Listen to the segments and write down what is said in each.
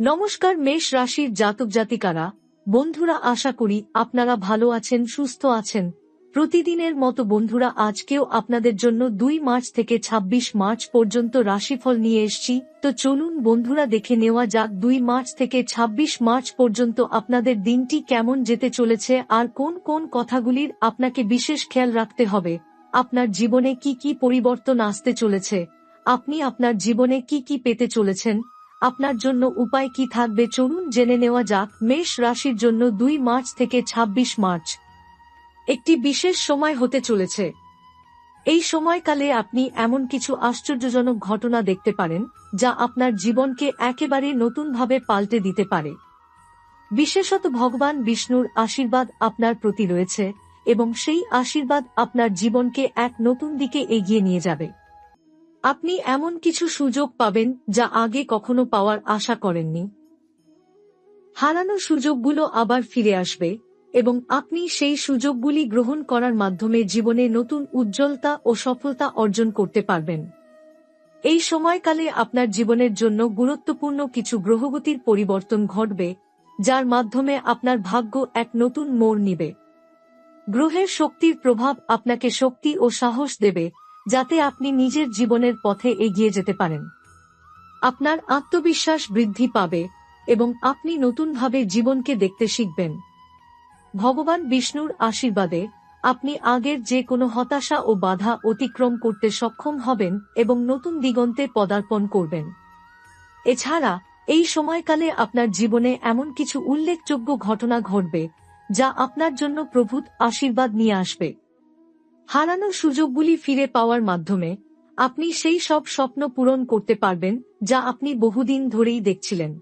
নমস্কার, মেষ রাশির জাতক জাতিকারা। বন্ধুরা, আশা করি আপনারা ভালো আছেন, সুস্থ আছেন। প্রতিদিনের মতো বন্ধুরা, আজকেও আপনাদের জন্য দুই মার্চ থেকে ২৬ মার্চ পর্যন্ত রাশিফল নিয়ে এসছি। তো চলুন বন্ধুরা, দেখে নেওয়া যাক দুই মার্চ থেকে ২৬ মার্চ পর্যন্ত আপনাদের দিনটি কেমন যেতে চলেছে আর কোন কোন কথাগুলির আপনাকে বিশেষ খেয়াল রাখতে হবে। আপনার জীবনে কি কি পরিবর্তন আসতে চলেছে? আপনি আপনার জীবনে কি কি পেতে চলেছেন? আপনার জন্য উপায় কি থাকবে চলুন জেনে নেওয়া যাক। মেষ রাশির জন্য দুই মার্চ থেকে ২৬ মার্চ। একটি বিশেষ সময় হতে চলেছে। এই সময়কালে আপনি এমন কিছু আশ্চর্যজনক ঘটনা দেখতে পারেন, যা আপনার জীবনকে একেবারে নতুনভাবে পাল্টে দিতে পারে। বিশেষত ভগবান বিষ্ণুর আশীর্বাদ আপনার প্রতি রয়েছে, এবং সেই আশীর্বাদ আপনার জীবনকে এক নতুন দিকে এগিয়ে নিয়ে যাবে। আপনি এমন কিছু সুযোগ পাবেন যা আগে কখনো পাওয়ার আশা করেননি। হারানো সুযোগগুলো আবার ফিরে আসবে এবং আপনি সেই সুযোগগুলি গ্রহণ করার মাধ্যমে জীবনে নতুন উজ্জ্বলতা ও সফলতা অর্জন করতে পারবেন। এই সময়কালে আপনার জীবনের জন্য গুরুত্বপূর্ণ কিছু গ্রহগতির পরিবর্তন ঘটবে, যার মাধ্যমে আপনার ভাগ্য এক নতুন মোড় নিবে। গ্রহের শক্তির প্রভাব আপনাকে শক্তি ও সাহস দেবে যাতে আপনি নিজের জীবনের পথে এগিয়ে যেতে পারেন। আপনার আত্মবিশ্বাস বৃদ্ধি পাবে এবং আপনি নতুনভাবে জীবনকে দেখতে শিখবেন। ভগবান বিষ্ণুর আশীর্বাদে আপনি আগের যে কোনো হতাশা ও বাধা অতিক্রম করতে সক্ষম হবেন এবং নতুন দিগন্তে পদার্পণ করবেন। এছাড়া, এই সময়কালে আপনার জীবনে এমন কিছু উল্লেখযোগ্য ঘটনা ঘটবে যা আপনার জন্য প্রভূত আশীর্বাদ নিয়ে আসবে। হারানো সুযোগগুলি ফিরে পাওয়ার মাধ্যমে, আপনি সেই সব স্বপ্ন পূরণ করতে পারবেন, যা আপনি বহুদিন ধরেই দেখছিলেন।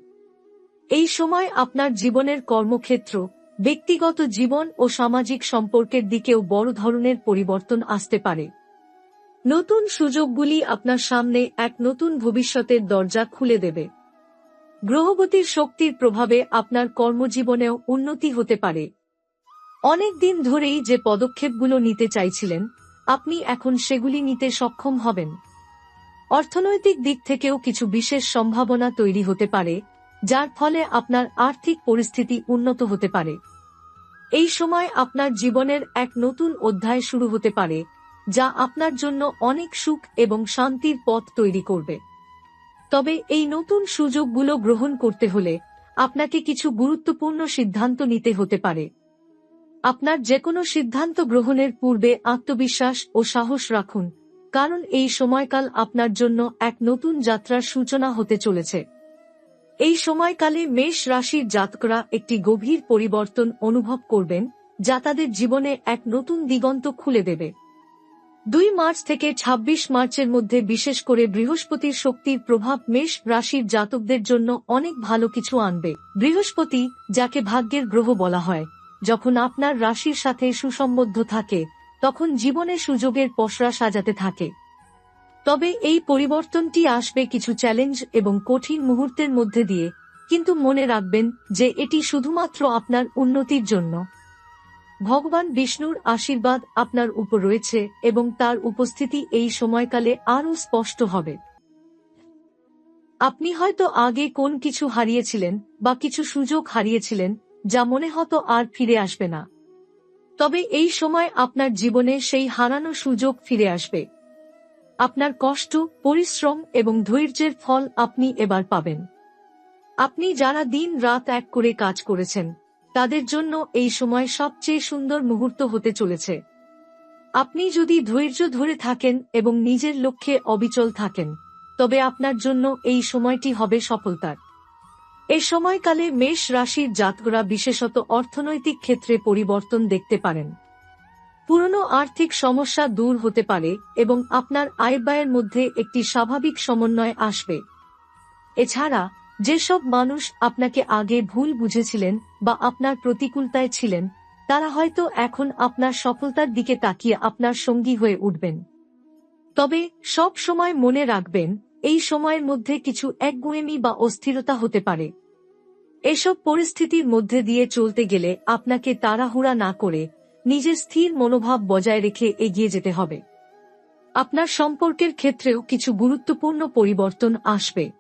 এই সময় আপনার জীবনের কর্মক্ষেত্র, ব্যক্তিগত জীবন ও সামাজিক সম্পর্কের দিকেও বড় ধরনের পরিবর্তন আসতে পারে। নতুন সুযোগগুলি আপনার সামনে এক নতুন ভবিষ্যতের দরজা খুলে দেবে। গ্রহগতির শক্তির প্রভাবে আপনার কর্মজীবনেও উন্নতি হতে পারে। অনেক দিন ধরেই যে পদক্ষেপগুলো নিতে চাইছিলেন, আপনি এখন সেগুলি নিতে সক্ষম হবেন। অর্থনৈতিক দিক থেকেও কিছু বিশেষ সম্ভাবনা তৈরি হতে পারে, যার ফলে আপনার আর্থিক পরিস্থিতি উন্নত হতে পারে। এই সময় আপনার জীবনের এক নতুন অধ্যায় শুরু হতে পারে, যা আপনার জন্য অনেক সুখ এবং শান্তির পথ তৈরি করবে। তবে এই নতুন সুযোগগুলো গ্রহণ করতে হলে আপনাকে কিছু গুরুত্বপূর্ণ সিদ্ধান্ত নিতে হতে পারে। আপনার যে কোনো সিদ্ধান্ত গ্রহণের পূর্বে আত্মবিশ্বাস ও সাহস রাখুন, কারণ এই সময়কাল আপনার জন্য এক নতুন যাত্রার সূচনা হতে চলেছে। এই সময়কালে মেষ রাশির জাতকরা একটি গভীর পরিবর্তন অনুভব করবেন, যা তাদের জীবনে এক নতুন দিগন্ত খুলে দেবে। দুই মার্চ থেকে ২৬ মার্চের মধ্যে বিশেষ করে বৃহস্পতির শক্তির প্রভাব মেষ রাশির জাতকদের জন্য অনেক ভালো কিছু আনবে। বৃহস্পতি, যাকে ভাগ্যের গ্রহ বলা হয় যখন আপনার রাশির সাথে সুসম্বদ্ধ থাকে, তখন জীবনে সুযোগের পসরা সাজাতে থাকে। তবে এই পরিবর্তনটি আসবে কিছু চ্যালেঞ্জ এবং কঠিন মুহূর্তের মধ্যে দিয়ে, কিন্তু মনে রাখবেন যে এটি শুধুমাত্র আপনার উন্নতির জন্য। ভগবান বিষ্ণুর আশীর্বাদ আপনার উপর রয়েছে এবং তার উপস্থিতি এই সময়কালে আরও স্পষ্ট হবে। আপনি হয়তো আগে কোন কিছু হারিয়েছিলেন বা কিছু সুযোগ হারিয়েছিলেন যা মনে হতো আর ফিরে আসবে না। তবে এই সময় আপনার জীবনে সেই হারানো সুযোগ ফিরে আসবে। আপনার কষ্ট, পরিশ্রম এবং ধৈর্যের ফল আপনি এবার পাবেন। আপনি যারা দিন রাত এক করে কাজ করেছেন, তাদের জন্য এই সময় সবচেয়ে সুন্দর মুহূর্ত হতে চলেছে। আপনি যদি ধৈর্য ধরে থাকেন এবং নিজের লক্ষ্যে অবিচল থাকেন, তবে আপনার জন্য এই সময়টি হবে সফলতার। এ সময়কালে মেষ রাশির জাতকরা বিশেষত অর্থনৈতিক ক্ষেত্রে পরিবর্তন দেখতে পারেন। পুরনো আর্থিক সমস্যা দূর হতে পারে এবং আপনার আয় ব্যয়ের মধ্যে একটি স্বাভাবিক সমন্বয় আসবে। এছাড়া, যেসব মানুষ আপনাকে আগে ভুল বুঝেছিলেন বা আপনার প্রতিকূলতায় ছিলেন, তারা হয়তো এখন আপনার সফলতার দিকে তাকিয়ে আপনার সঙ্গী হয়ে উঠবেন। তবে সব সময় মনে রাখবেন এই সময়ের মধ্যে কিছু একগুয়েমি বা অস্থিরতা হতে পারে। এসব পরিস্থিতির মধ্যে দিয়ে চলতে গেলে আপনাকে তাড়াহুড়া না করে নিজের স্থির মনোভাব বজায় রেখে এগিয়ে যেতে হবে। আপনার সম্পর্কের ক্ষেত্রেও কিছু গুরুত্বপূর্ণ পরিবর্তন আসবে।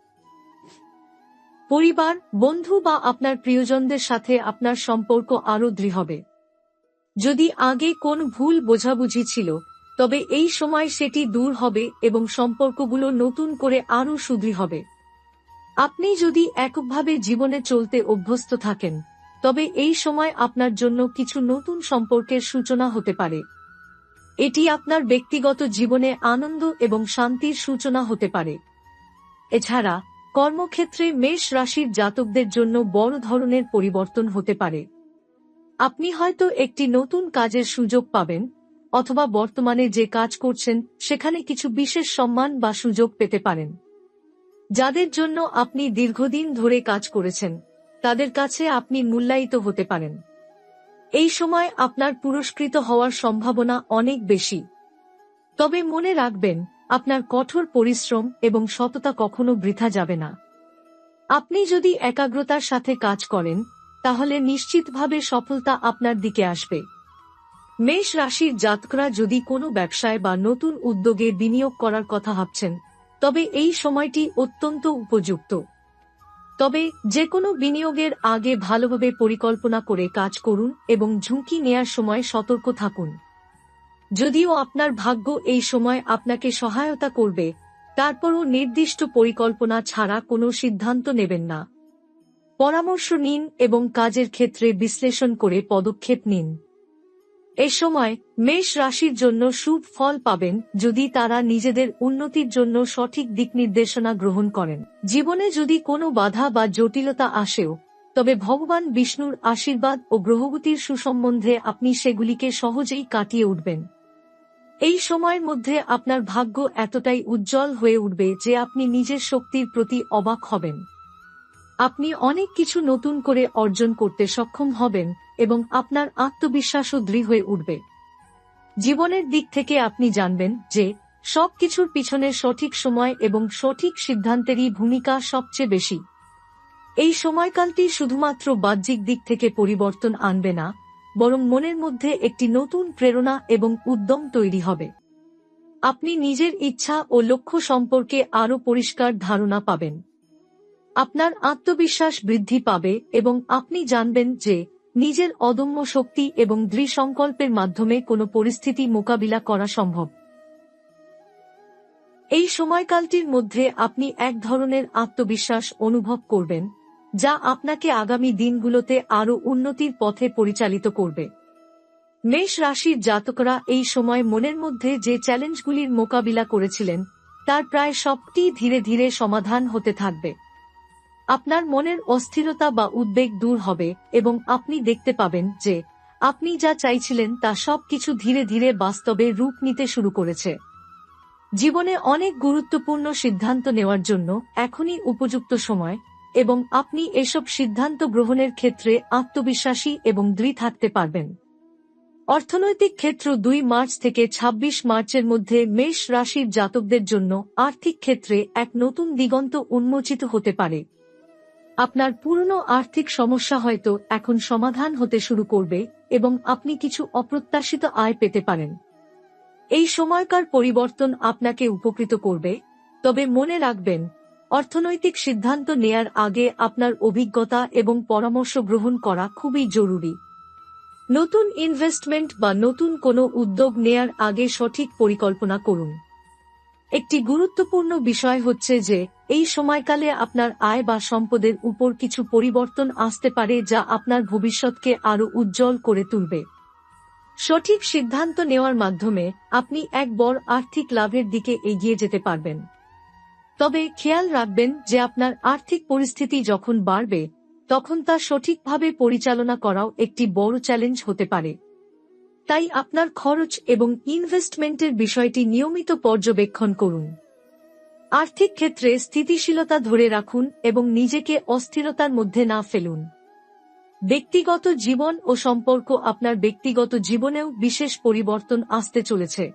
পরিবার, বন্ধু বা আপনার প্রিয়জনদের সাথে আপনার সম্পর্ক আরও দৃঢ় হবে। যদি আগে কোন ভুল বোঝাবুঝি ছিল তবে এই সময় সেটি দূর হবে এবং সম্পর্কগুলো নতুন করে আরও সুদৃঢ় হবে। আপনি যদি এককভাবে জীবনে চলতে অভ্যস্ত থাকেন, তবে এই সময় আপনার জন্য কিছু নতুন সম্পর্কের সূচনা হতে পারে। এটি আপনার ব্যক্তিগত জীবনে আনন্দ এবং শান্তির সূচনা হতে পারে। এছাড়া, কর্মক্ষেত্রে মেষ রাশির জাতকদের জন্য বড় ধরনের পরিবর্তন হতে পারে। আপনি হয়তো একটি নতুন কাজের সুযোগ পাবেন অথবা বর্তমানে যে কাজ করছেন, সেখানে কিছু বিশেষ সম্মান বা সুযোগ পেতে পারেন। যাদের জন্য আপনি দীর্ঘদিন ধরে কাজ করেছেন, তাদের কাছে আপনি মূল্যায়িত হতে পারেন। এই সময় আপনার পুরস্কৃত হওয়ার সম্ভাবনা অনেক বেশি। তবে মনে রাখবেন, আপনার কঠোর পরিশ্রম এবং সততা কখনো বৃথা যাবে না। আপনি যদি একাগ্রতার সাথে কাজ করেন, তাহলে নিশ্চিতভাবে সফলতা আপনার দিকে আসবে। মেষ রাশির জাতকরা যদি কোনো ব্যবসায় বা নতুন উদ্যোগে বিনিয়োগ করার কথা ভাবছেন, তবে এই সময়টি অত্যন্ত উপযুক্ত। তবে যে কোনো বিনিয়োগের আগে ভালোভাবে পরিকল্পনা করে কাজ করুন এবং ঝুঁকি নেয়ার সময় সতর্ক থাকুন। যদিও আপনার ভাগ্য এই সময় আপনাকে সহায়তা করবে, তারপরও নির্দিষ্ট পরিকল্পনা ছাড়া কোনো সিদ্ধান্ত নেবেন না। পরামর্শ নিন এবং কাজের ক্ষেত্রে বিশ্লেষণ করে পদক্ষেপ নিন। এ সময় মেষ রাশির জন্য শুভ ফল পাবেন যদি তারা নিজেদের উন্নতির জন্য সঠিক দিক নির্দেশনা গ্রহণ করেন। জীবনে যদি কোনো বাধা বা জটিলতা আসেও, তবে ভগবান বিষ্ণুর আশীর্বাদ ও গ্রহগতির সুসম্বন্ধে আপনি সেগুলিকে সহজেই কাটিয়ে উঠবেন। এই সময়ের মধ্যে আপনার ভাগ্য এতটাই উজ্জ্বল হয়ে উঠবে যে আপনি নিজের শক্তির প্রতি অবাক হবেন। আপনি অনেক কিছু নতুন করে অর্জন করতে সক্ষম হবেন এবং আপনার আত্মবিশ্বাসও দৃঢ় হয়ে উঠবে। জীবনের দিক থেকে আপনি জানবেন যে, সবকিছুর পিছনে সঠিক সময় এবং সঠিক সিদ্ধান্তেরই ভূমিকা সবচেয়ে বেশি। এই সময়কালটি শুধুমাত্র বাহ্যিক দিক থেকে পরিবর্তন আনবে না, বরং মনের মধ্যে একটি নতুন প্রেরণা এবং উদ্যম তৈরি হবে। আপনি নিজের ইচ্ছা ও লক্ষ্য সম্পর্কে আরও পরিষ্কার ধারণা পাবেন। আপনার আত্মবিশ্বাস বৃদ্ধি পাবে এবং আপনি জানবেন যে নিজের অদম্য শক্তি এবং দৃঢ় সংকল্পের মাধ্যমে কোনো পরিস্থিতি মোকাবিলা করা সম্ভব। এই সময়কালটির মধ্যে আপনি এক ধরনের আত্মবিশ্বাস অনুভব করবেন, যা আপনাকে আগামী দিনগুলোতে আরও উন্নতির পথে পরিচালিত করবে। মেষ রাশির জাতকরা এই সময় মনের মধ্যে যে চ্যালেঞ্জগুলির মোকাবিলা করেছিলেন, তার প্রায় সবটি ধীরে ধীরে সমাধান হতে থাকবে। আপনার মনের অস্থিরতা বা উদ্বেগ দূর হবে এবং আপনি দেখতে পাবেন যে, আপনি যা চাইছিলেন তা সবকিছু ধীরে ধীরে বাস্তবে রূপ নিতে শুরু করেছে। জীবনে অনেক গুরুত্বপূর্ণ সিদ্ধান্ত নেওয়ার জন্য এখনই উপযুক্ত সময় এবং আপনি এসব সিদ্ধান্ত গ্রহণের ক্ষেত্রে আত্মবিশ্বাসী এবং দৃঢ় থাকতে পারবেন। অর্থনৈতিক ক্ষেত্র দুই মার্চ থেকে ২৬ মার্চের মধ্যে মেষ রাশির জাতকদের জন্য আর্থিক ক্ষেত্রে এক নতুন দিগন্ত উন্মোচিত হতে পারে। আপনার পুরনো আর্থিক সমস্যা হয়তো এখন সমাধান হতে শুরু করবে এবং আপনি কিছু অপ্রত্যাশিত আয় পেতে পারেন। এই সময়কার পরিবর্তন আপনাকে উপকৃত করবে, তবে মনে রাখবেন, অর্থনৈতিক সিদ্ধান্ত নেয়ার আগে আপনার অভিজ্ঞতা এবং পরামর্শ গ্রহণ করা খুবই জরুরি। নতুন ইনভেস্টমেন্ট বা নতুন কোনো উদ্যোগ নেয়ার আগে সঠিক পরিকল্পনা করুন। একটি গুরুত্বপূর্ণ বিষয় হচ্ছে যে এই সময়কালে আপনার আয় বা সম্পদের উপর কিছু পরিবর্তন আসতে পারে যা আপনার ভবিষ্যৎকে আরও উজ্জ্বল করে তুলবে। সঠিক সিদ্ধান্ত নেওয়ার মাধ্যমে আপনি এক বড় আর্থিক লাভের দিকে এগিয়ে যেতে পারবেন। তবে খেয়াল রাখবেন যে আপনার আর্থিক পরিস্থিতি যখন বাড়বে, তখন তা সঠিকভাবে পরিচালনা করাও একটি বড় চ্যালেঞ্জ হতে পারে। তাই আপনার খরচ এবং ইনভেস্টমেন্টের বিষয়টি নিয়মিত পর্যবেক্ষণ করুন। আর্থিক ক্ষেত্রে স্থিতিশীলতা ধরে রাখুন এবং নিজেকে অস্থিরতার মধ্যে না ফেলুন। ব্যক্তিগত জীবন ও সম্পর্ক আপনার ব্যক্তিগত জীবনেও বিশেষ পরিবর্তন আসতে চলেছে।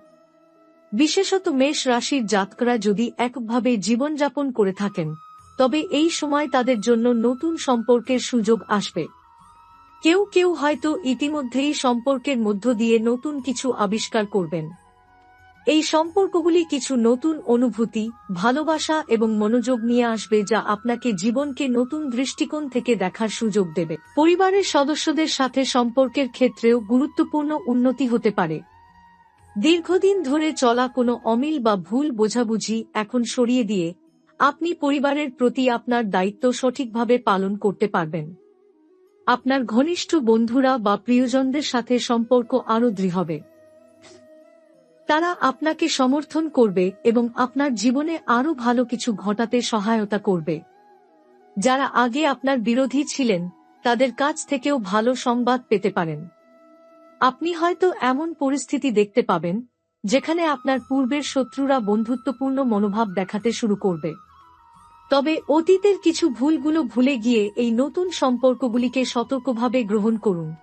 বিশেষত মেষ রাশির জাতকরা যদি একভাবে জীবনযাপন করে থাকেন, তবে এই সময় তাদের জন্য নতুন সম্পর্কের সুযোগ আসবে। কেউ কেউ হয়তো ইতিমধ্যেই সম্পর্কের মধ্য দিয়ে নতুন কিছু আবিষ্কার করবেন। এই সম্পর্কগুলি কিছু নতুন অনুভূতি, ভালোবাসা এবং মনোযোগ নিয়ে আসবে যা আপনাকে জীবনকে নতুন দৃষ্টিকোণ থেকে দেখার সুযোগ দেবে। পরিবারের সদস্যদের সাথে সম্পর্কের ক্ষেত্রেও গুরুত্বপূর্ণ উন্নতি হতে পারে। দীর্ঘদিন ধরে চলা কোনো অমিল বা ভুল বোঝাবুঝি এখন সরিয়ে দিয়ে আপনি পরিবারের প্রতি আপনার দায়িত্ব সঠিকভাবে পালন করতে পারবেন। আপনার ঘনিষ্ঠ বন্ধুরা বা প্রিয়জনদের সাথে সম্পর্ক আরও দৃঢ় হবে। তারা আপনাকে সমর্থন করবে এবং আপনার জীবনে আরও ভালো কিছু ঘটাতে সহায়তা করবে। যারা আগে আপনার বিরোধী ছিলেন, তাদের কাছ থেকেও ভালো সংবাদ পেতে পারেন। আপনি হয়তো এমন পরিস্থিতি দেখতে পাবেন, যেখানে আপনার পূর্বের শত্রুরা বন্ধুত্বপূর্ণ মনোভাব দেখাতে শুরু করবে। তবে অতীতের কিছু ভুলগুলো ভুলে গিয়ে এই নতুন সম্পর্কগুলিকে সতর্কভাবে গ্রহণ করুন।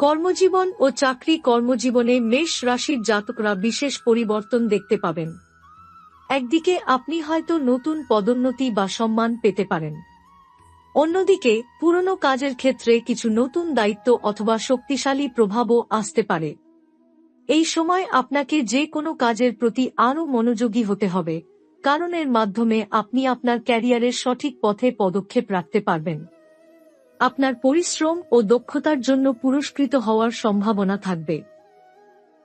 কর্মজীবন ও চাকরি কর্মজীবনে মেষ রাশির জাতকরা বিশেষ পরিবর্তন দেখতে পাবেন। একদিকে আপনি হয়তো নতুন পদোন্নতি বা সম্মান পেতে পারেন। অন্যদিকে পুরনো কাজের ক্ষেত্রে কিছু নতুন দায়িত্ব অথবা শক্তিশালী প্রভাবও আসতে পারে। এই সময় আপনাকে যে কোনো কাজের প্রতি আরও মনোযোগী হতে হবে কারণ এর মাধ্যমে আপনি আপনার ক্যারিয়ারের সঠিক পথে পদক্ষেপ রাখতে পারবেন। আপনার পরিশ্রম ও দক্ষতার জন্য পুরস্কৃত হওয়ার সম্ভাবনা থাকবে।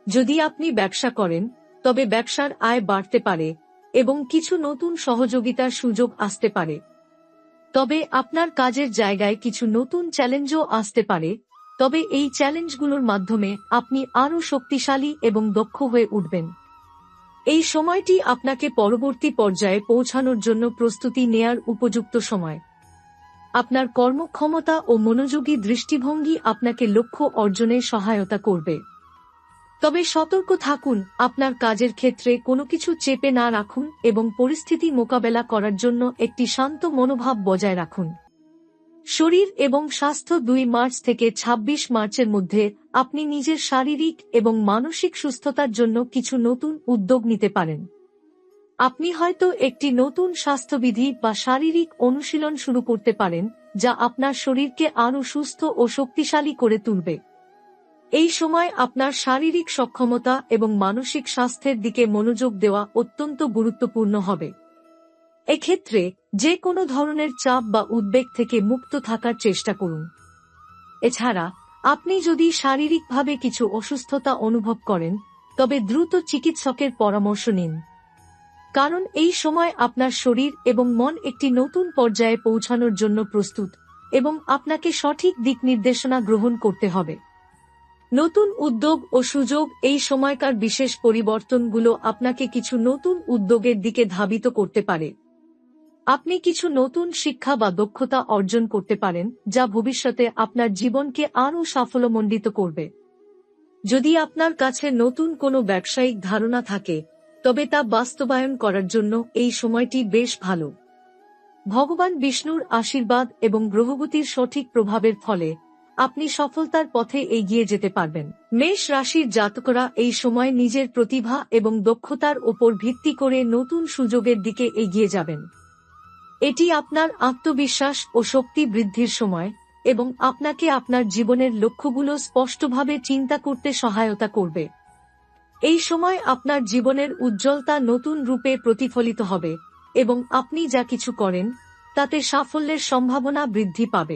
যদি আপনি ব্যবসা করেন, তবে ব্যবসার আয় বাড়তে পারে এবং কিছু নতুন সহযোগিতার সুযোগ আসতে পারে। তবে আপনার কাজের জায়গায় কিছু নতুন চ্যালেঞ্জও আসতে পারে, তবে এই চ্যালেঞ্জগুলোর মাধ্যমে আপনি আরও শক্তিশালী এবং দক্ষ হয়ে উঠবেন। এই সময়টি আপনাকে পরবর্তী পর্যায়ে পৌঁছানোর জন্য প্রস্তুতি নেয়ার উপযুক্ত সময়। আপনার কর্মক্ষমতা ও মনোযোগী দৃষ্টিভঙ্গি আপনাকে লক্ষ্য অর্জনে সহায়তা করবে। তবে সতর্ক থাকুন, আপনার কাজের ক্ষেত্রে কোনো কিছু চেপে না রাখুন এবং পরিস্থিতি মোকাবেলা করার জন্য একটি শান্ত মনোভাব বজায় রাখুন। শরীর এবং স্বাস্থ্য দুই মার্চ থেকে ২৬ মার্চের মধ্যে আপনি নিজের শারীরিক এবং মানসিক সুস্থতার জন্য কিছু নতুন উদ্যোগ নিতে পারেন। আপনি হয়তো একটি নতুন স্বাস্থ্যবিধি বা শারীরিক অনুশীলন শুরু করতে পারেন, যা আপনার শরীরকে আরও সুস্থ ও শক্তিশালী করে তুলবে। এই সময় আপনার শারীরিক সক্ষমতা এবং মানসিক স্বাস্থ্যের দিকে মনোযোগ দেওয়া অত্যন্ত গুরুত্বপূর্ণ হবে। এক্ষেত্রে যে কোনো ধরনের চাপ বা উদ্বেগ থেকে মুক্ত থাকার চেষ্টা করুন। এছাড়া, আপনি যদি শারীরিকভাবে কিছু অসুস্থতা অনুভব করেন, তবে দ্রুত চিকিৎসকের পরামর্শ নিন। কারণ এই সময় আপনার শরীর এবং মন একটি নতুন পর্যায়ে পৌঁছানোর জন্য প্রস্তুত, এবং আপনাকে সঠিক দিক নির্দেশনা গ্রহণ করতে হবে। নতুন উদ্যোগ ও সুযোগ এই সময়কার বিশেষ পরিবর্তনগুলো আপনাকে কিছু নতুন উদ্যোগের দিকে ধাবিত করতে পারে। আপনি কিছু নতুন শিক্ষা বা দক্ষতা অর্জন করতে পারেন, যা ভবিষ্যতে আপনার জীবনকে আরও সাফল্যমণ্ডিত করবে। যদি আপনার কাছে নতুন কোনো ব্যবসায়িক ধারণা থাকে তবে তা বাস্তবায়ন করার জন্য এই সময়টি বেশ ভালো। ভগবান বিষ্ণুর আশীর্বাদ এবং গ্রহগতির সঠিক প্রভাবের ফলে আপনি সফলতার পথে এগিয়ে যেতে পারবেন। মেষ রাশির জাতকরা এই সময় নিজের প্রতিভা এবং দক্ষতার ওপর ভিত্তি করে নতুন সুযোগের দিকে এগিয়ে যাবেন। এটি আপনার আত্মবিশ্বাস ও শক্তি বৃদ্ধির সময় এবং আপনাকে আপনার জীবনের লক্ষ্যগুলো স্পষ্টভাবে চিন্তা করতে সহায়তা করবে। এই সময় আপনার জীবনের উজ্জ্বলতা নতুন রূপে প্রতিফলিত হবে, এবং আপনি যা কিছু করেন, তাতে সাফল্যের সম্ভাবনা বৃদ্ধি পাবে।